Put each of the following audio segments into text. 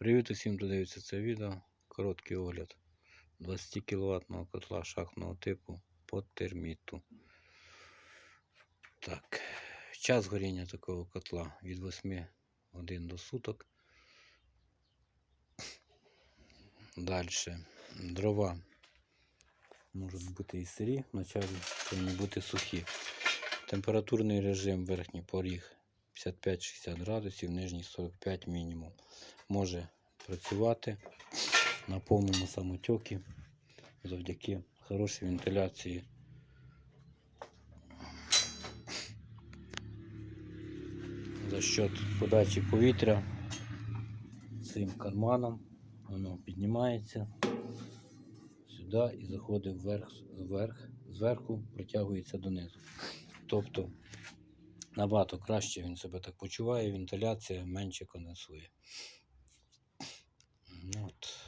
Привіт усім, хто дивиться це відео. Короткий огляд 20 кВт котла шахтного типу по терміту. Так, час горіння такого котла від 8 годин до суток. Далі дрова можуть бути і сирі, вначалі повинні бути сухі. Температурний режим верхній поріг 55-60 градусів, нижній 45 мінімум. Може працювати на повному самотьокі завдяки хорошій вентиляції. За счет подачі повітря цим карманом воно піднімається сюди і заходить вверх, вверх, зверху протягується донизу. Тобто набагато краще він себе так почуває, вентиляція менше конденсує. Ну, От.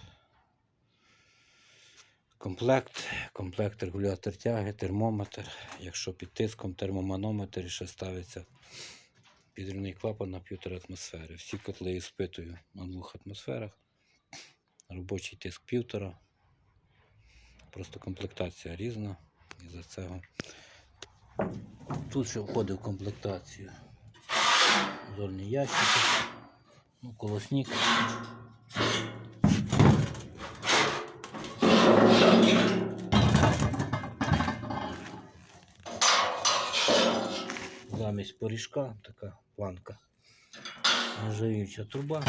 Комплект, комплект регулятор тяги, термометр. Якщо під тиском термоманометр ще ставиться підривний клапан на півтори атмосфери. Всі котли іспитую на двох атмосферах. Робочий тиск півтора. Просто комплектація різна. І за цього тут ще входить в комплектацію. Зорні ящики, ну, колосник. Замість поріжка така планка. Нержавіюча труба.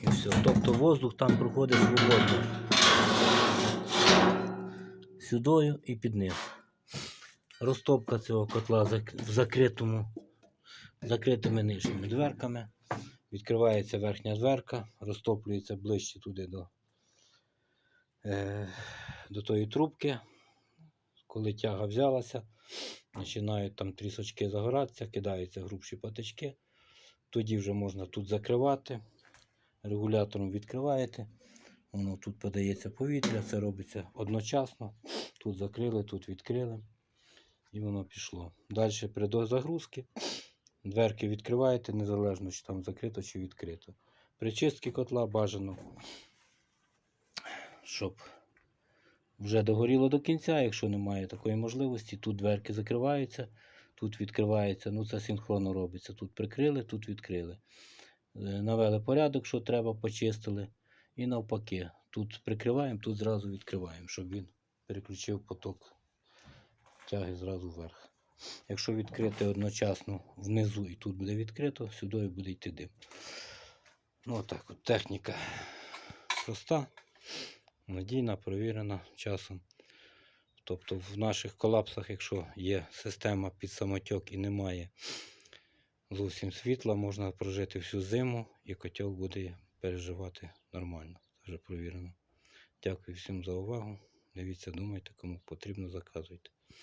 І все. Тобто воздух там проходить свободно. Сюдою і під низ. Розтопка цього котла в закритому, закритими нижніми дверками. Відкривається верхня дверка, розтоплюється ближче туди до, е, до тої трубки. Коли тяга взялася, починають там трісочки загоратися, кидаються грубші патички. Тоді вже можна тут закривати. Регулятором відкриваєте. Воно тут подається повітря, це робиться одночасно. Тут закрили, тут відкрили. І воно пішло. Далі при дозагрузці дверки відкриваєте, незалежно чи там закрито чи відкрито. При чистці котла бажано, щоб вже догоріло до кінця, якщо немає такої можливості, тут дверки закриваються, тут відкривається, ну це синхронно робиться. Тут прикрили, тут відкрили. Е, Навели порядок, що треба, почистили. І навпаки, тут прикриваємо, тут зразу відкриваємо, щоб він переключив поток тяги зразу вверх. Якщо відкрити одночасно внизу і тут буде відкрито, сюди буде йти дим. Ну отак от техніка проста, надійна, провірена часом. Тобто в наших колапсах, якщо є система під самотьок і немає зовсім світла, можна прожити всю зиму і котел буде переживати нормально. Це вже провірено. Дякую всім за увагу. Дивіться, думайте, кому потрібно, заказуйте.